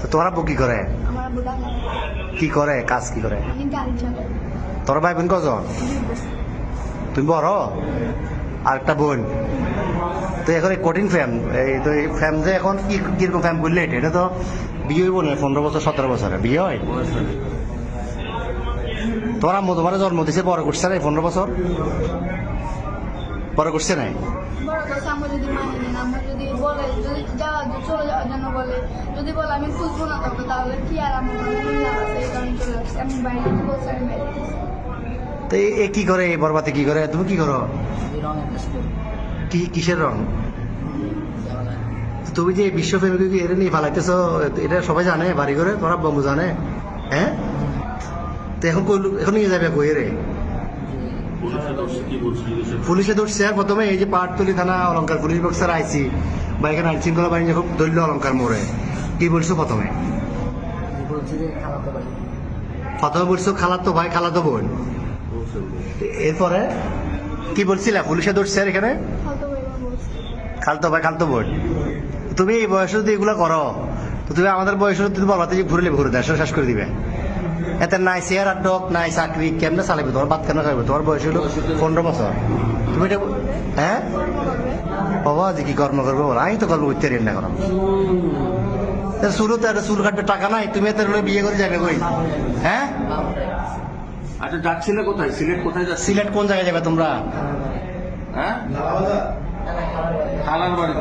তো তোমার আব্বু কি করে? কি করে? কাজ কি করে? তোর ভাই বোন কজন? তুমি বড়? আর একটা বোন? তো এখন এই কঠিন ফ্যাম এই তো এই ফ্যাম যে এখন কি কীরকম ফ্যাম করলে এটা এটা তো বিয়ে হইব না, পনেরো বছর, সতেরো বছরে বিয়ে হয়। আম্মু তোমার জন্ম দিছে বড় করছে পনেরো বছর? বড় করছে নাই? বড় কথা আমার যদি মানে নেন আমার যদি বলে যদি যাওয়া চলে যাওয়ার জন্য বলে যদি বলে আমি খুঁজবো না তোকে তাহলে কি আর আমার লাভ আছে এই কারণে চলে আসছে। আমি বাইরে বলছি আমি বাইরে তো এ- কি করে এই বরবাতে কি করে? তুমি কি করো? কি কিসের রং? তুমি যে বিশ্ব প্রেমিক এটা নিয়ে ফালাইতেছ এটা সবাই জানে বাড়ি করে তোমার বন্ধু জানে হ্যাঁ? তো এখন এখন নিয়ে যাবে কই রে পুলিশে ধরছে প্রথমে এই যে পাটতলি থানা অলঙ্কার পুলিশ বক্সার আইসি, বা এখানে আইন শৃঙ্খলা বাহিনী যখন দলীয় অলঙ্কার মোড়ে, কি বলছো প্রথমে? প্রথমে বলছো খালাতো ভাই, খালাতো বোন। এরপরে কি বলছিলা? পুলিশে ধরছে এখানে? খালতো ভাই, খালতো বোন। তুমি এই বয়সে যদি এগুলো করো, তো তুমি আমাদের বয়সে তুমি বলতে যে ঘুরলে ঘুরে দেশ শেষ করে দিবে। এতে নাই চেয়ার আর ডক নাই চাকরি কেমনে চালাবে তোমার বাদ কেন খাইবে তোমার বয়স হলো পনেরো বছর। তুমি এটা হ্যাঁ বাবা যে কি কর্ম করব বলো? আমি তো কর্ম করতে পারি না করো চুলো তো চুল কাটবে টাকা নাই তুমি এত বিয়ে করে যাবে কই? হ্যাঁ আচ্ছা যাচ্ছিলে কোথায়? সিলেট কোথায় যাচ্ছি সিলেট কোন জায়গায় যাবে তোমরা? হ্যাঁ? খালার বাড়ি।